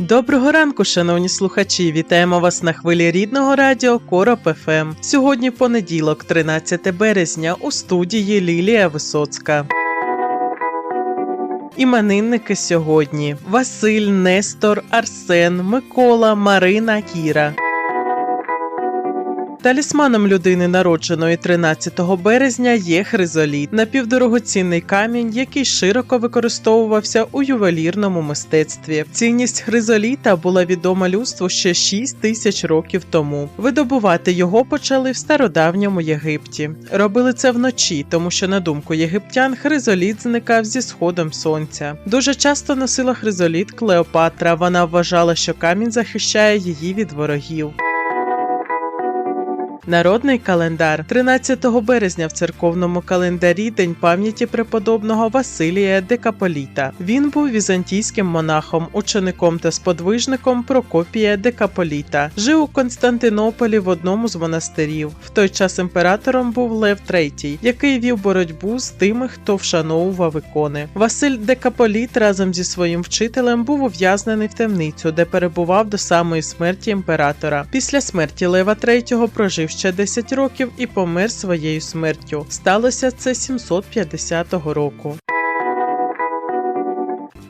Доброго ранку, шановні слухачі! Вітаємо вас на хвилі рідного радіо Короп ФМ. Сьогодні понеділок, 13 березня, у студії Лілія Висоцька. Іменинники сьогодні: Василь, Нестор, Арсен, Микола, Марина, Кіра. Талісманом людини, народженої 13 березня, є хризоліт, напівдорогоцінний камінь, який широко використовувався у ювелірному мистецтві. Цінність хризоліта була відома людству ще 6 тисяч років тому. Видобувати його почали в стародавньому Єгипті. Робили це вночі, тому що, на думку єгиптян, хризоліт зникав зі сходом сонця. Дуже часто носила хризоліт Клеопатра. Вона вважала, що камінь захищає її від ворогів. Народний календар 13 березня в церковному календарі День пам'яті преподобного Василія Декаполіта. Він був візантійським монахом, учеником та сподвижником Прокопія Декаполіта. Жив у Константинополі в одному з монастирів. В той час імператором був Лев III, який вів боротьбу з тими, хто вшановував ікони. Василь Декаполіт разом зі своїм вчителем був ув'язнений в темницю, де перебував до самої смерті імператора. Після смерті Лева III прожив ще 10 років і помер своєю смертю. Сталося це 750 року.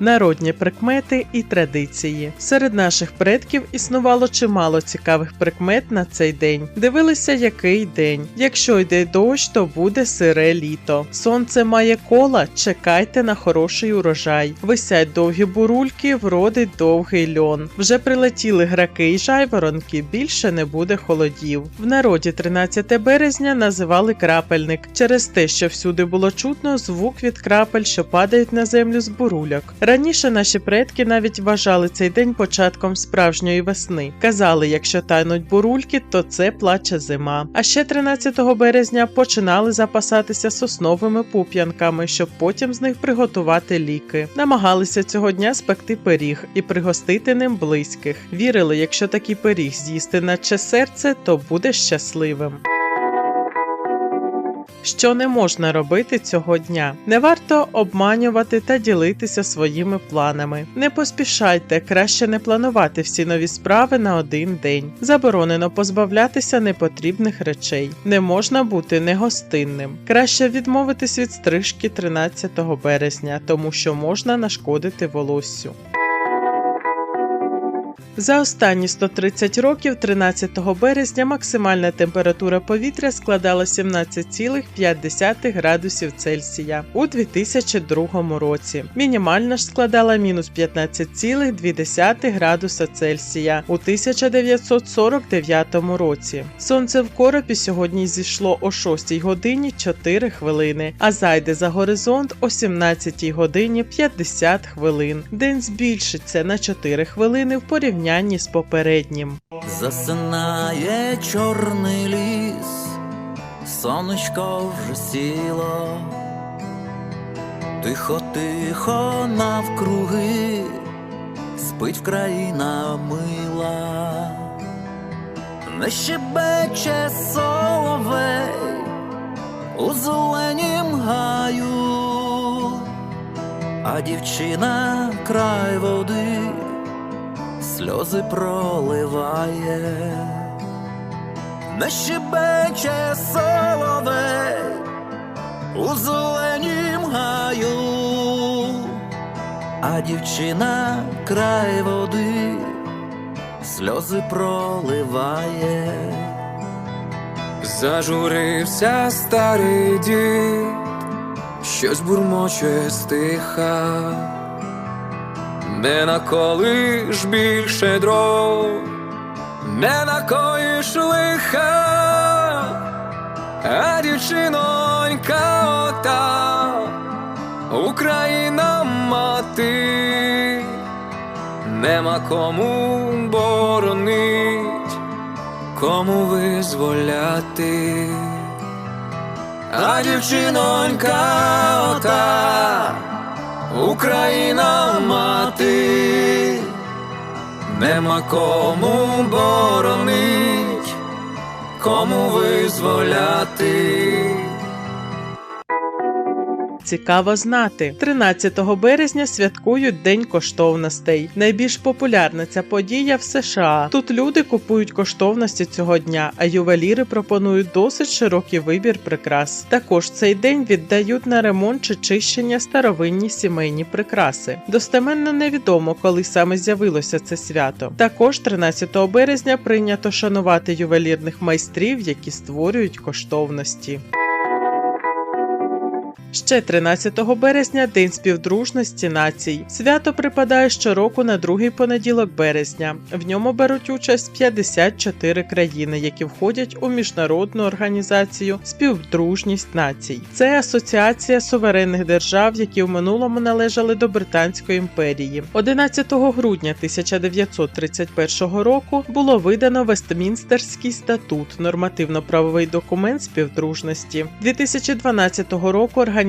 Народні прикмети і традиції серед наших предків існувало чимало цікавих прикмет на цей день. Дивилися, який день. Якщо йде дощ, то буде сире літо. Сонце має кола, чекайте на хороший урожай. Висять довгі бурульки, вродить довгий льон. Вже прилетіли граки й жайворонки, більше не буде холодів. В народі 13 березня називали крапельник через те, що всюди було чутно звук від крапель, що падають на землю з бурульок. Раніше наші предки навіть вважали цей день початком справжньої весни. Казали, якщо тануть бурульки, то це плаче зима. А ще 13 березня починали запасатися сосновими пуп'янками, щоб потім з них приготувати ліки. Намагалися цього дня спекти пиріг і пригостити ним близьких. Вірили, якщо такий пиріг з'їсти наче серце, то буде щасливим. Що не можна робити цього дня? Не варто обманювати та ділитися своїми планами. Не поспішайте, краще не планувати всі нові справи на один день. Заборонено позбавлятися непотрібних речей. Не можна бути негостинним. Краще відмовитись від стрижки 13 березня, тому що можна нашкодити волоссю. За останні 130 років, 13 березня, максимальна температура повітря складала 17,5 градусів Цельсія у 2002 році. Мінімальна ж складала мінус 15,2 градуса Цельсія у 1949 році. Сонце в коропі сьогодні зійшло о 6 годині 4 хвилини, а зайде за горизонт о 17 годині 50 хвилин. День збільшиться на 4 хвилини в порівнянні з попереднім. Засинає чорний ліс, сонечко вже сіло, тихо, тихо навкруги, спить країна мила, не щебече соловей у зеленім гаю, а дівчина край води сльози проливає, не щебече соловей у зеленім гаю, а дівчина край води сльози проливає. Зажурився старий дід, щось бурмоче стиха, не наколиш більше дров, не накоїш лиха, а дівчинонька ота, Україна мати, нема кому боронить, кому визволяти. А дівчинонька ота, Україна мати, нема кому боронить, кому визволяти. Цікаво знати, 13 березня святкують День коштовностей. Найбільш популярна ця подія в США. Тут люди купують коштовності цього дня, а ювеліри пропонують досить широкий вибір прикрас. Також цей день віддають на ремонт чи чищення старовинні сімейні прикраси. Достеменно невідомо, коли саме з'явилося це свято. Також 13 березня прийнято шанувати ювелірних майстрів, які створюють коштовності. Ще 13 березня День співдружності націй. Свято припадає щороку на другий понеділок березня. В ньому беруть участь 54 країни, які входять у міжнародну організацію Співдружність націй. Це асоціація суверенних держав, які в минулому належали до Британської імперії. 11 грудня 1931 року було видано Вестмінстерський статут, нормативно-правовий документ співдружності. 2012 року організація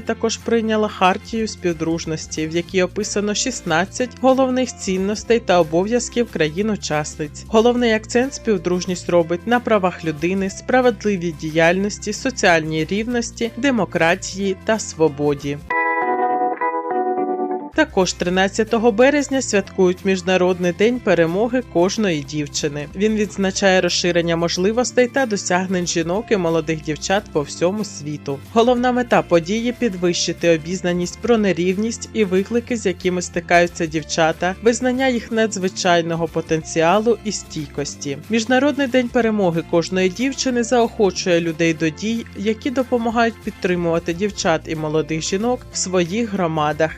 також прийняла хартію співдружності, в якій описано 16 головних цінностей та обов'язків країн-учасниць. Головний акцент співдружність робить на правах людини, справедливій діяльності, соціальній рівності, демократії та свободі. Також 13 березня святкують Міжнародний день перемоги кожної дівчини. Він відзначає розширення можливостей та досягнень жінок і молодих дівчат по всьому світу. Головна мета події підвищити обізнаність про нерівність і виклики, з якими стикаються дівчата, визнання їх надзвичайного потенціалу і стійкості. Міжнародний день перемоги кожної дівчини заохочує людей до дій, які допомагають підтримувати дівчат і молодих жінок в своїх громадах,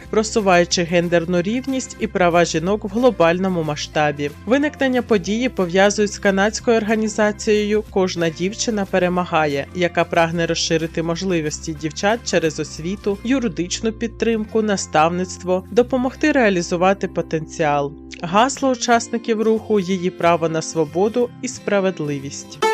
просуваючи гендерну рівність і права жінок в глобальному масштабі. Виникнення події пов'язують з канадською організацією Кожна дівчина перемагає, яка прагне розширити можливості дівчат через освіту, юридичну підтримку, наставництво, допомогти реалізувати потенціал. Гасло учасників руху її право на свободу і справедливість.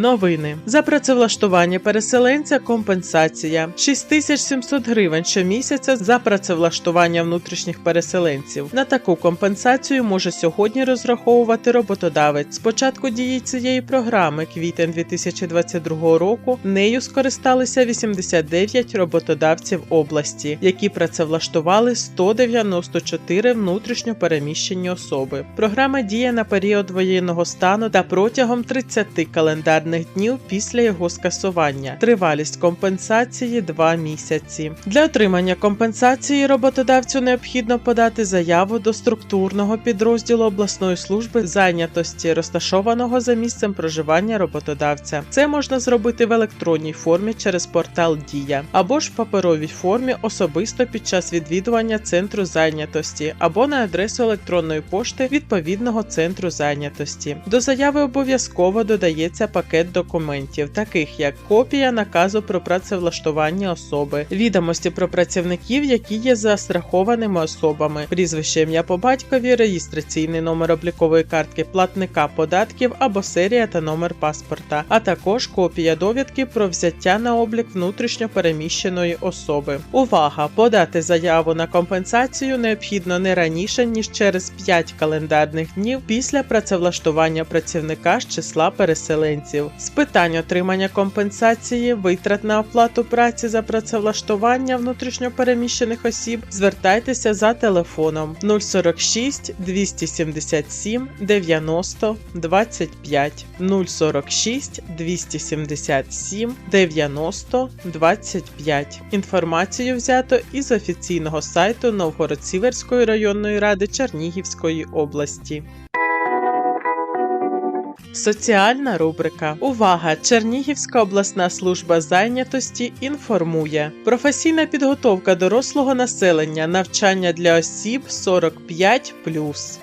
Новини за працевлаштування переселенця компенсація 6700 гривень щомісяця за працевлаштування внутрішніх переселенців. На таку компенсацію може сьогодні розраховувати роботодавець. З початку дії цієї програми, квітень 2022 року, нею скористалися 89 роботодавців області, які працевлаштували 194 внутрішньо переміщені особи. Програма діє на період воєнного стану та протягом 30 календарних днів після його скасування. Тривалість компенсації 2 місяці. Для отримання компенсації роботодавцю необхідно подати заяву до структурного підрозділу обласної служби зайнятості, розташованого за місцем проживання роботодавця. Це можна зробити в електронній формі через портал Дія або ж в паперовій формі особисто під час відвідування центру зайнятості або на адресу електронної пошти відповідного центру зайнятості. До заяви обов'язково додається пакет документів, таких як копія наказу про працевлаштування особи, відомості про працівників, які є застрахованими особами, прізвище ім'я по батькові, реєстраційний номер облікової картки платника податків або серія та номер паспорта, а також копія довідки про взяття на облік внутрішньо переміщеної особи. Увага! Подати заяву на компенсацію необхідно не раніше ніж через 5 календарних днів після працевлаштування працівника з числа переселенців. З питань отримання компенсації, витрат на оплату праці за працевлаштування внутрішньо переміщених осіб звертайтеся за телефоном 046 277 90 25 046 277 90 25. Інформацію взято із офіційного сайту Новгород-Сіверської районної ради Чернігівської області. Соціальна рубрика. Увага! Чернігівська обласна служба зайнятості інформує. Професійна підготовка дорослого населення, навчання для осіб 45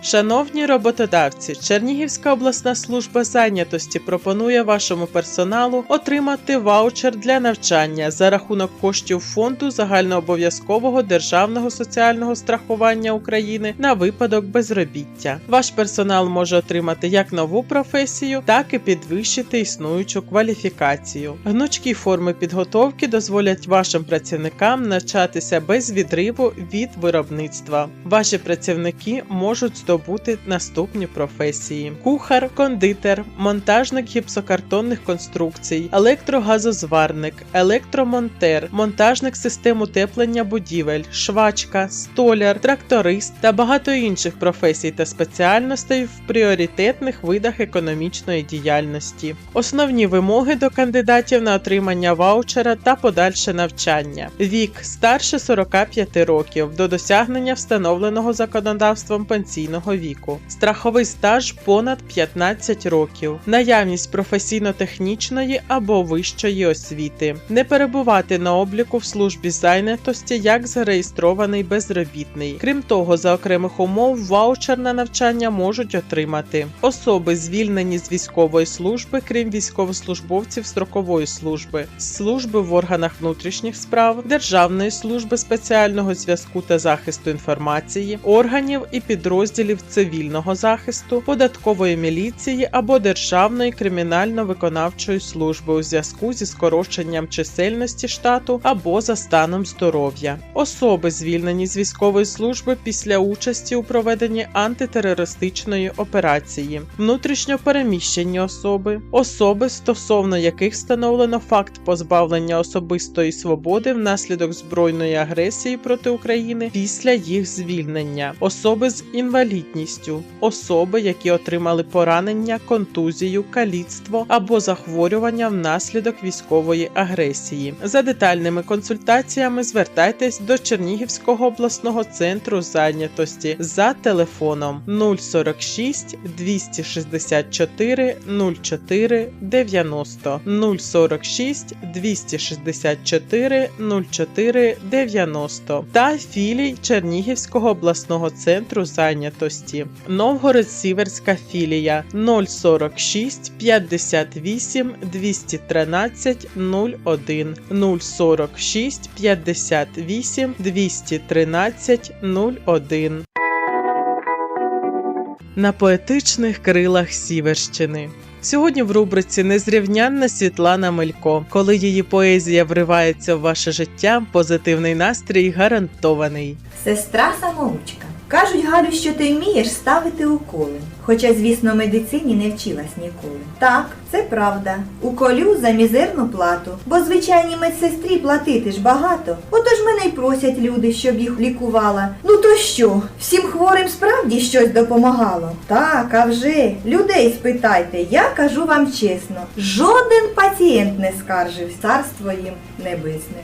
Шановні роботодавці, Чернігівська обласна служба зайнятості пропонує вашому персоналу отримати ваучер для навчання за рахунок коштів фонду загальнообов'язкового державного соціального страхування України на випадок безробіття. Ваш персонал може отримати як нову професію, так і підвищити існуючу кваліфікацію. Гнучкі форми підготовки дозволять вашим працівникам навчатися без відриву від виробництва. Ваші працівники можуть здобути наступні професії: кухар, кондитер, монтажник гіпсокартонних конструкцій, електрогазозварник, електромонтер, монтажник систем утеплення будівель, швачка, столяр, тракторист та багато інших професій та спеціальностей в пріоритетних видах економічної діяльності. Основні вимоги до кандидатів на отримання ваучера та подальше навчання: вік старше 45 років до досягнення встановленого законодавством пенсійного віку, страховий стаж понад 15 років, наявність професійно-технічної або вищої освіти, не перебувати на обліку в службі зайнятості як зареєстрований безробітний. Крім того, за окремих умов ваучер на навчання можуть отримати. Особи, звільнені з військової служби, крім військовослужбовців строкової служби, служби в органах внутрішніх справ, Державної служби спеціального зв'язку та захисту інформації, органів і підрозділів цивільного захисту, податкової міліції або Державної кримінально-виконавчої служби у зв'язку зі скороченням чисельності штату або за станом здоров'я, особи, звільнені з військової служби після участі у проведенні антитерористичної операції, внутрішньо особи, особи, стосовно яких встановлено факт позбавлення особистої свободи внаслідок збройної агресії проти України після їх звільнення, особи з інвалідністю, особи, які отримали поранення, контузію, каліцтво або захворювання внаслідок військової агресії. За детальними консультаціями звертайтесь до Чернігівського обласного центру зайнятості за телефоном 046 264 04 90 046 264 04 90 та філій Чернігівського обласного центру зайнятості. Новгород-Сіверська філія 046 58 213 01 046 58 213 01 на поетичних крилах Сіверщини. Сьогодні в рубриці Незрівнянна Світлана Мелько. Коли її поезія вривається в ваше життя, позитивний настрій гарантований. Сестра самоучка. Кажуть, Галю, що ти вмієш ставити уколи. Хоча, звісно, медицині не вчилась ніколи. Так, це правда. Уколю за мізерну плату, бо звичайній медсестрі платити ж багато. Отож мене й просять люди, щоб їх лікувала. Ну то що, всім хворим справді щось допомагало? Так, а вже, людей спитайте, я кажу вам чесно, жоден пацієнт не скаржив царство їм небесне.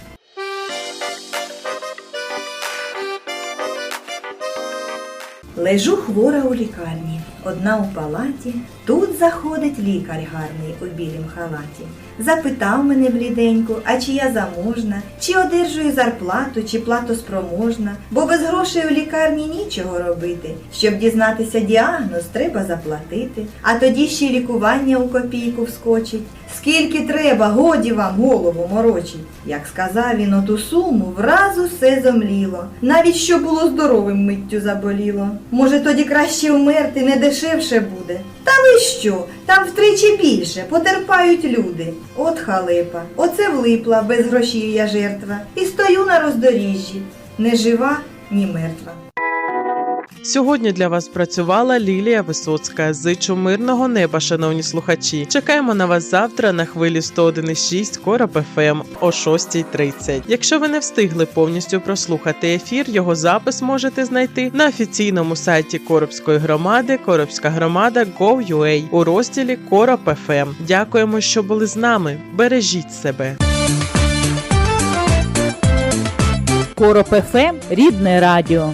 Лежу хвора у лікарні, одна у палаті. Тут заходить лікар гарний у білім халаті. Запитав мене бліденько, а чи я заможна, чи одержую зарплату, чи платоспроможна, бо без грошей у лікарні нічого робити. Щоб дізнатися діагноз, треба заплатити, а тоді ще й лікування у копійку вскочить. Скільки треба, годі вам голову морочить. Як сказав він оту суму, враз усе зомліло. Навіть що було здоровим миттю заболіло. Може, тоді краще вмерти, не дешевше буде. Та ви що? Там втричі більше, потерпають люди. От халепа, оце влипла, без грошів я жертва. І стою на роздоріжжі, не жива, ні мертва. Сьогодні для вас працювала Лілія Висоцька. Зичу мирного неба, шановні слухачі. Чекаємо на вас завтра на хвилі 101,6 Короб ФМ о 6.30. Якщо ви не встигли повністю прослухати ефір, його запис можете знайти на офіційному сайті Коробської громади Коробська громада Go.ua у розділі Короб ФМ. Дякуємо, що були з нами. Бережіть себе. Короб ФМ – рідне радіо.